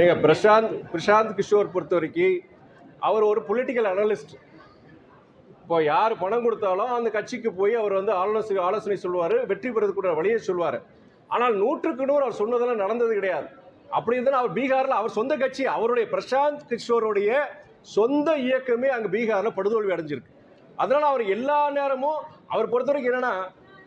ஏங்க பிரசாந்த் பிரசாந்த் கிஷோர் பொறுத்த வரைக்கும் அவர் ஒரு பொலிட்டிக்கல் அனலிஸ்ட் இப்போ யார் பணம் கொடுத்தாலும் அந்த கட்சிக்கு போய் அவர் வந்து ஆலோசனை ஆலோசனை சொல்லுவார் வெற்றி பெறதுக்குள்ள வழியை சொல்லுவார். ஆனால் நூற்றுக்கு நூறு அவர் சொன்னதெல்லாம் நடந்தது கிடையாது. அப்படி இருந்தால் அவர் பீகாரில் அவர் சொந்த கட்சி அவருடைய பிரசாந்த் கிஷோருடைய சொந்த இயக்கமே அங்கே பீகாரில் படுதோல்வி அடைஞ்சிருக்கு. அதனால் அவர் எல்லா நேரமும் அவர் பொறுத்த வரைக்கும் என்னென்னா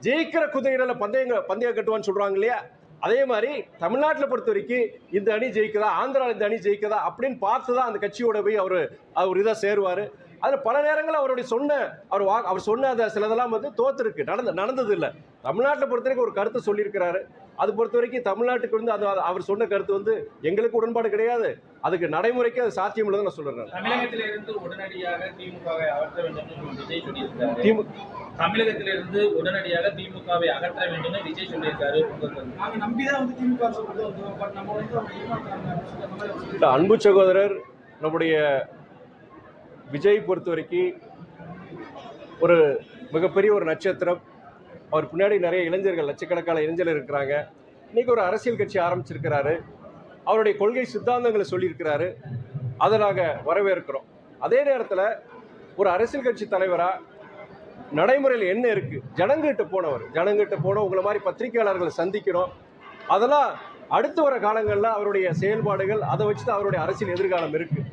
ஜெயிக்கிற குதிரையில பந்தயங்க பந்தயம் கட்டுவான்னு சொல்றாங்க இல்லையா? அதே மாதிரி தமிழ்நாட்டில் பொறுத்த வரைக்கும் இந்த அணி ஜெயிக்குதா ஆந்திராவில் இந்த அணி ஜெயிக்குதா அப்படின்னு பார்த்து தான் அந்த கட்சியோட போய் அவர் அவர் இதாக சேருவார். அதில் பல நேரங்கள் அவருடைய சொன்ன அவர் வா அவர் சொன்ன அந்த சிலதெல்லாம் வந்து தோத்துருக்கு. நடந்த நடந்தது இல்லை தமிழ்நாட்டில் பொறுத்த வரைக்கும் ஒரு கருத்தை சொல்லியிருக்கிறாரு. அது பொறுத்த வரைக்கும் தமிழ்நாட்டுக்கு வந்து அது அவர் சொன்ன கருத்து வந்து எங்களுக்கு உடன்பாடு கிடையாது. அதுக்கு நடைமுறைக்கு அது சாத்தியம் இல்லைன்னு நான் தமிழகத்திலிருந்து உடனடியாக சொல்லியிருக்காரு திமுக தமிழகத்திலிருந்து உடனடியாக திமுகவை அகற்ற வேண்டும் என்று விஜய் சொல்லியிருக்காரு. இல்ல, அன்பு சகோதரர் நம்முடைய விஜய் பொறுத்த வரைக்கும் ஒரு மிகப்பெரிய ஒரு நட்சத்திரம். அவர் பின்னாடி நிறைய இளைஞர்கள் லட்சக்கணக்கான இளைஞர்கள் இருக்கிறாங்க. இன்னைக்கு ஒரு அரசியல் கட்சி ஆரம்பிச்சிருக்கிறாரு. அவருடைய கொள்கை சித்தாந்தங்களை சொல்லியிருக்கிறாரு. அதை நாங்கள் வரவேற்கிறோம். அதே நேரத்தில் ஒரு அரசியல் கட்சி தலைவராக நடைமுறையில் என்ன இருக்குது ஜனங்கிட்ட போனவர். ஜனங்கிட்ட போனோம். உங்களை மாதிரி பத்திரிகையாளர்களை சந்திக்கிறோம். அதெல்லாம் அடுத்து வர காலங்களில் அவருடைய செயல்பாடுகள் அதை வச்சு தான் அவருடைய அரசியல் எதிர்காலம் இருக்குது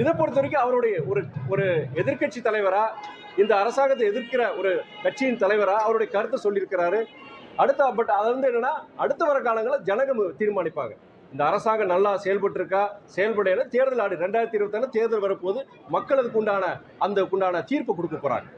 இதை பொறுத்த வரைக்கும் அவருடைய ஒரு ஒரு எதிர்க்கட்சி தலைவராக இந்த அரசாங்கத்தை எதிர்க்கிற ஒரு கட்சியின் தலைவராக அவருடைய கருத்தை சொல்லியிருக்கிறாரு. அடுத்த பட் அது வந்து என்னன்னா அடுத்து வர காலங்களில் ஜனகம் தீர்மானிப்பாங்க. இந்த அரசாங்கம் நல்லா செயல்பட்டு இருக்கா செயல்படையில தேர்தல் ஆடு ரெண்டாயிரத்தி இருபத்தாறு தேர்தல் வரப்போது மக்களுக்கு உண்டான அந்த உண்டான தீர்ப்பு கொடுக்க போறாங்க.